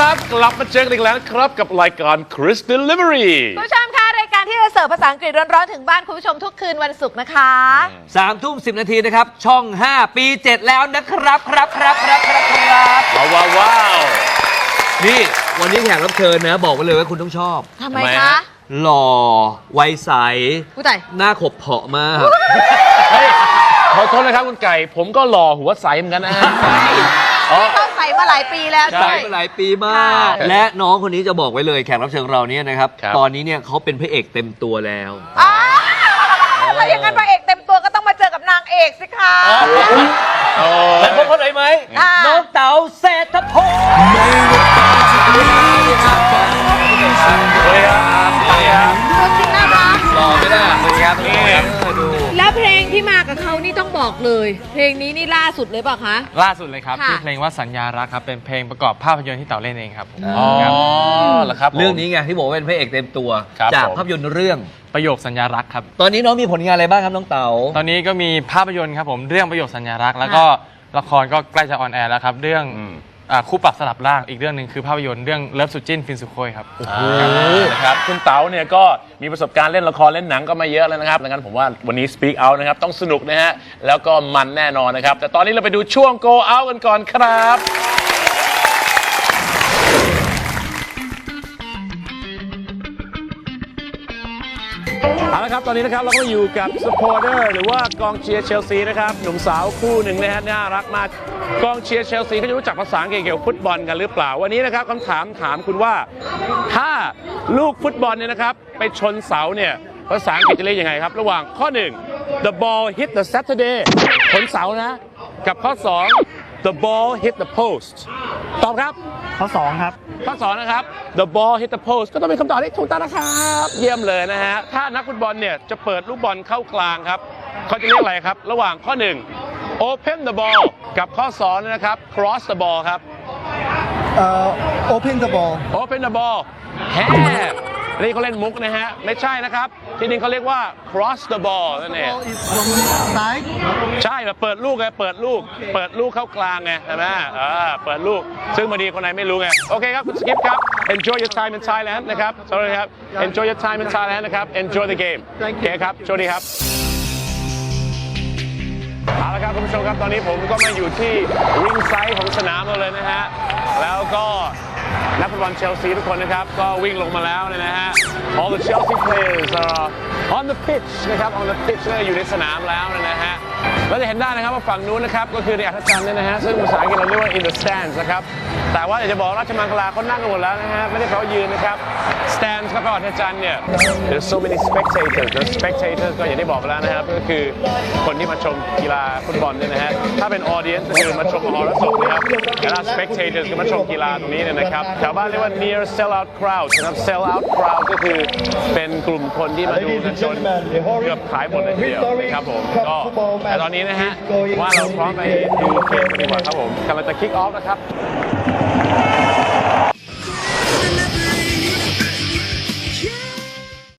ลับมาเจอกันอีกแล้วนะครับกับรายการ Chris Delivery คุณผู้ชมคะรายการที่จะเสิร์ฟภาษาอังกฤษร้อนๆถึงบ้านคุณผู้ชมทุกคืนวันศุกร์นะคะ สามทุ่มสินาทีนะครับ ช่อง 5 ปี 7 แล้วนะครับครับครับครับครับครับ ว้าวว้าวว้าวนี่ วันนี้แขกรับเชิญนะ บอกไว้เลยว่าคุณต้องชอบ ทำไมทำไมคะฮะหล่อวัยใส ผู้ใดหน้าขบเพาะมาก เฮ้ยขอโทษนะครับคุณไก่ ผมก็หล่อหัวใสเหมือนกันนะฮะอ๋อเขาใส่ มาหลายปีแล้วใช่ใสด้วยมาหลายปีมาก ค่ะ และน้องคนนี้จะบอกไว้เลยแขกรับเชิญของเราเนี่ยนะครับ ครับ ตอนนี้เนี่ยเขาเป็นพระเอกเต็มตัวแล้ว อ้าวแล้วอย่างนั้นพระเอกเต็มตัวก็ต้องมาเจอกับนางเอกสิคะ โอ้และพบคนไหนไหมอ่า น้องเต๋าเศรษฐพงศ์สวัสดีครับสวัสดีครับตัวจริงนะคะหล่อไม่ได้เลยครับนี่เออ ดู แล้วเพลงที่มากับเขานี่ต้องบอกเลย เพลงนี้นี่ล่าสุดเลยเปล่าคะ ล่าสุดเลยครับค่ะชื่อเพลงว่าสัญญารักครับ เป็นเพลงประกอบภาพยนตร์ที่เต่าเล่นเองครับอ๋อครับเหรอครับผม เรื่องนี้ไงที่บอกว่าเป็นพระเอกเต็มตัว ครับจากผม ภาพยนตร์เรื่อง ประโยคสัญญารักครับ ตอนนี้น้องมีผลงานอะไรบ้างครับน้องเต๋าตอนนี้ก็มีภาพยนตร์ครับผมเรื่องประโยคสัญญารัก แล้วก็ละครก็ใกล้จะออนแอร์แล้วครับ เรื่องอืม อ่าคู่ปรับสลับร่างอีกเรื่องหนึ่งคือภาพยนตร์เรื่องเลิฟสุจินฟินสุโคยครับอ่านะครับคุณเต๋าเนี่ยก็มีประสบการณ์เล่นละครเล่นหนังก็มาเยอะแล้วนะครับดังนั้นผมว่าวันนี้ Speak Out นะครับ ต้องสนุกนะฮะ แล้วก็มันแน่นอนนะครับ แต่ตอนนี้เราไปดูช่วง Go Out กันก่อนครับ เอาละครับตอนนี้นะครับเราก็อยู่กับ supporter หรือว่ากองเชียร์เชลซีนะครับหนุ่มสาวคู่หนึ่งนะฮะน่ารักมากกองเชียร์เชลซีเขาจะรู้จักภาษาอังกฤษเกี่ยวกับฟุตบอลกันหรือเปล่า วันนี้นะครับคำถามถามคุณว่าถ้าลูกฟุตบอลเนี่ยนะครับไปชนเสาเนี่ยภาษาอังกฤษจะเรียกยังไงครับ ระหว่างข้อ 1 the ball hit the Saturday ชนเสานะ กับข้อ 2 the ball hit the post ตอบครับข้อ2ครับข้อ2นะครับ the ball hit the post ก็ต้องเป็นคำตอบที่ถูกต้องนะครับ เยี่ยมเลยนะฮะ ถ้านักฟุตบอลเนี่ยจะเปิดลูกบอลเข้ากลางครับ เขาจะเรียกอะไรครับ ระหว่างข้อ 1 open the ball กับข้อ2นะครับ cross the ball ครับ เอ่อ open the ball open the ball แฮ่ นี่เขาเล่นมุกนะฮะ ไม่ใช่นะครับ ที่นี่เขาเรียกว่า cross the ball นั่นเอง ball is from side ใช่แบบเปิดลูกไงเปิดลูก เปิดลูกเข้ากลางไงใช่ไหมอ่าเปิดลูก ซึ่งบางทีคนไหนไม่รู้ไง โอเคครับคุณสกิปครับ enjoy your time in Thailand นะครับ sorry ครับ enjoy your time in Thailand นะครับ enjoy the game โอเคครับโชคดีครับเอาละครับคุณผู้ชมครับตอนนี้ผมก็มาอยู่ที่ริงไซด์ของสนามเราเลยนะฮะ แล้วก็ นักฟุตบอลเชลซีทุกคนนะครับ ก็วิ่งลงมาแล้วเลยนะฮะ All the Chelsea players are on the pitch นะครับ on the pitch ก็อยู่ในสนามแล้วนะฮะเราจะเห็นได้นะครับว่าฝั่งนู้นนะครับก็คือในอัธจันทร์เนี่ยนะฮะซึ่งภาษาอังกฤษเราเรียกว่า in the stands นะครับแต่ว่าอยากจะบอกราชมังคลาเขานั่งกันหมดแล้วนะฮะไม่ได้แปลว่ายืนนะครับ stands ครับอัธจันทร์เนี่ย there's so many spectators the spectators ก็อย่างที่บอกไปแล้วนะครับก็คือคนที่มาชมกีฬาฟุตบอลเนี่ยนะฮะถ้าเป็น audience ก็คือมาชมมหรสพนะครับแต่ถ้า spectators คือมาชมกีฬาตรงนี้เนี่ยนะครับแถวบ้านเรียกว่า near sell out crowd นะครับ sell out crowd ก็คือ เป็นกลุ่มคนที่มาดูกันจนเกือบขายหมดเลยทีเดียวครับผมก็แต่ตอนนี้นะฮะว่าเราพร้อมไปดูเกมกันดีกว่าครับผมกำลังจะคิกออฟนะครับ